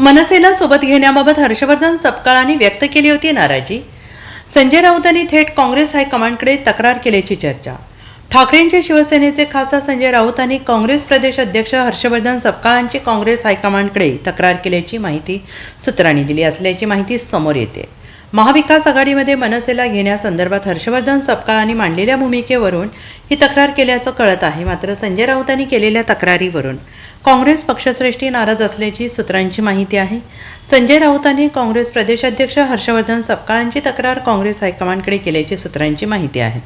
मनसेला सोबत घेण्याबाबत हर्षवर्धन सपकाळांनी व्यक्त केली होती नाराजी. संजय राऊतांनी थेट काँग्रेस हायकमांडकडे तक्रार केल्याची चर्चा. ठाकरेंचे शिवसेनेचे खासदार संजय राऊतांनी काँग्रेस प्रदेश अध्यक्ष हर्षवर्धन सपकाळांची काँग्रेस हायकमांडकडे तक्रार केल्याची माहिती सूत्रांनी दिली असल्याची माहिती समोर येते. महाविकास आघाडीमध्ये मनसेला घेण्यासंदर्भात हर्षवर्धन सपकाळांनी मांडलेल्या भूमिकेवरून ही तक्रार केल्याचं कळत आहे. मात्र संजय राऊतांनी केलेल्या तक्रारीवरून काँग्रेस पक्षश्रेष्ठी नाराज असल्याची सूत्रांची माहिती आहे. संजय राऊतांनी काँग्रेस प्रदेशाध्यक्ष हर्षवर्धन सपकाळांची तक्रार काँग्रेस हायकमांडकडे केल्याची सूत्रांची माहिती आहे.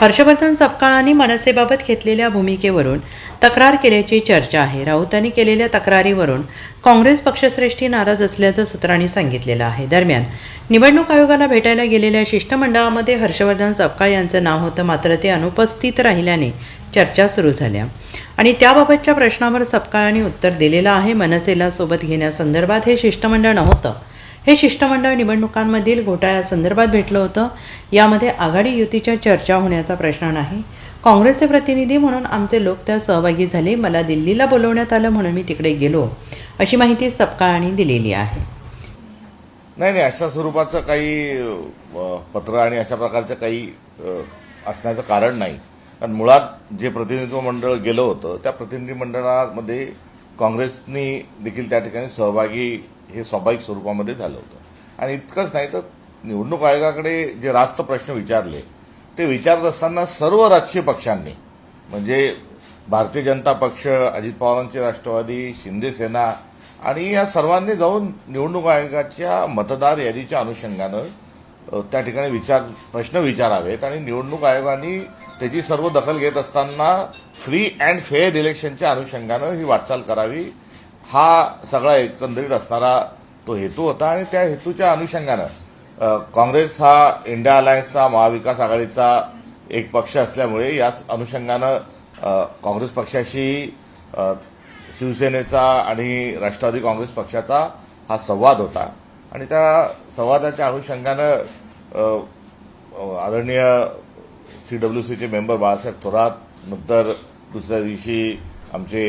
हर्षवर्धन सपकाळांनी मनसेबाबत घेतलेल्या भूमिकेवरून तक्रार केल्याची चर्चा आहे. राऊतांनी केलेल्या तक्रारीवरून काँग्रेस पक्षश्रेष्ठी नाराज असल्याचं सूत्रांनी सांगितलेलं आहे. दरम्यान निवडणूक आयोगाला भेटायला गेलेल्या शिष्टमंडळामध्ये हर्षवर्धन सपकाळ यांचं नाव होतं मात्र ते अनुपस्थित राहिल्याने चर्चा सुरू झाल्या. आणि त्याबाबतच्या प्रश्नावर सपकाळांनी उत्तर दिलेलं आहे. मनसेला सोबत घेण्यासंदर्भात हे शिष्टमंडळ नव्हतं. हे शिष्टमंडळ निवडणुकांमधील घोटाळ्यासंदर्भात भेटलं होतं. यामध्ये आघाडी युतीच्या चर्चा होण्याचा प्रश्न नाही. काँग्रेसचे प्रतिनिधी म्हणून आमचे लोक त्यात सहभागी झाले. मला दिल्लीला बोलवण्यात आलं म्हणून मी तिकडे गेलो. अशी माहिती सपकाळांनी दिलेली आहे. नाही नाही अशा स्वरूपाचं काही पत्र आणि अशा प्रकारचं काही असण्याचं कारण नाही. कारण मुळात जे प्रतिनिधित्व मंडळ गेलं होतं त्या प्रतिनिधी मंडळामध्ये काँग्रेसनी देखील त्या ठिकाणी सहभागी हे स्वाभाविक स्वरूपामध्ये झालं होतं. आणि इतकंच नाही तर निवडणूक आयोगाकडे जे रास्त प्रश्न विचारले ते विचारत असताना सर्व राजकीय पक्षांनी म्हणजे भारतीय जनता पक्ष अजित पवारांचे राष्ट्रवादी शिंदे सेना आणि या सर्वांनी जाऊन निवडणूक आयोगाच्या मतदार यादीच्या अनुषंगानं त्या ठिकाणी विचार प्रश्न विचारावेत आणि निवडणूक आयोगाने त्याची सर्व दखल घेत असताना फ्री अँड फेअर इलेक्शनच्या अनुषंगानं ही वाटचाल करावी हा सगळा एकंदरीत असणारा तो हेतू होता आणि त्या हेतूच्या अनुषंगानं काँग्रेस हा इंडिया अलायन्सचा महाविकास आघाडीचा एक पक्ष असल्यामुळे या अनुषंगानं काँग्रेस पक्षाशी शिवसेनेचा आणि राष्ट्रवादी काँग्रेस पक्षाचा हा संवाद होता. आणि त्या संवादाच्या अनुषंगानं आदरणीय सी डब्ल्यू सीचे मेंबर बाळासाहेब थोरात नंतर दुसऱ्या दिवशी आमचे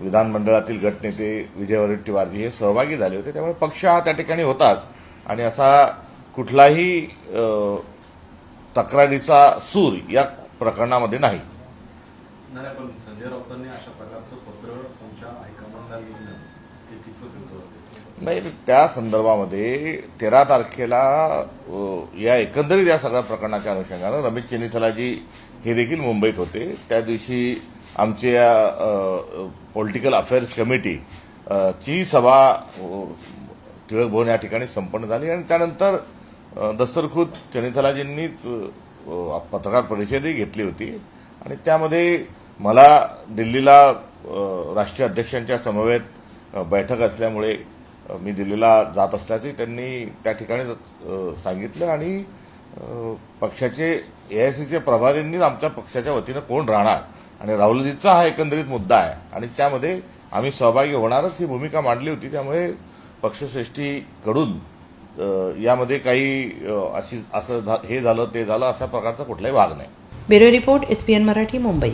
विधानमंडळातील गटनेते विजय वडेट्टीवारजी हे सहभागी झाले होते. त्यामुळे पक्ष हा त्या ठिकाणी होताच. आणि असा कुठलाही तक्रारीचा सूर या प्रकरणामध्ये नाही. नाही नाही, पण संजय राऊतांनी अशा प्रकारचं पत्र तुमच्या हायकमांडला लिहिलं ते कितपत होतं? नाही त्या संदर्भामध्ये तेरा तारखेला या एकंदरीत या सगळ्या प्रकरणाच्या अनुषंगानं रमेश चेनिथलाजी हे देखील मुंबईत होते. त्या दिवशी आमची पॉलिटिकल अफेअर्स कमिटी ची सभा टिळक भवन या ठिकाणी संपन्न झाली आणि त्यानंतर दस्तरखुद चनिथलाजींनीच पत्रकार परिषदही घेतली होती. आणि त्यामध्ये मला दिल्लीला राष्ट्रीय अध्यक्षांच्या समवेत बैठक असल्यामुळे मी दिल्लीला जात असल्याचे त्यांनी त्या ठिकाणी सांगितलं आणि पक्षाचे एआयसीचे प्रभारींनीच आमच्या पक्षाच्या वतीनं कोण राहणार? आणि राहुलजीचा हा एकंदरीत मुद्दा आहे. आणि त्यामध्ये आम्ही सहभागी होणारच ही भूमिका मांडली होती. त्यामुळे पक्षश्रेष्ठीकडून यामध्ये काही अशी असं झा- हे झालं ते झालं अशा प्रकारचा कुठलाही भाग नाही. Bureau report S P N Marathi Mumbai.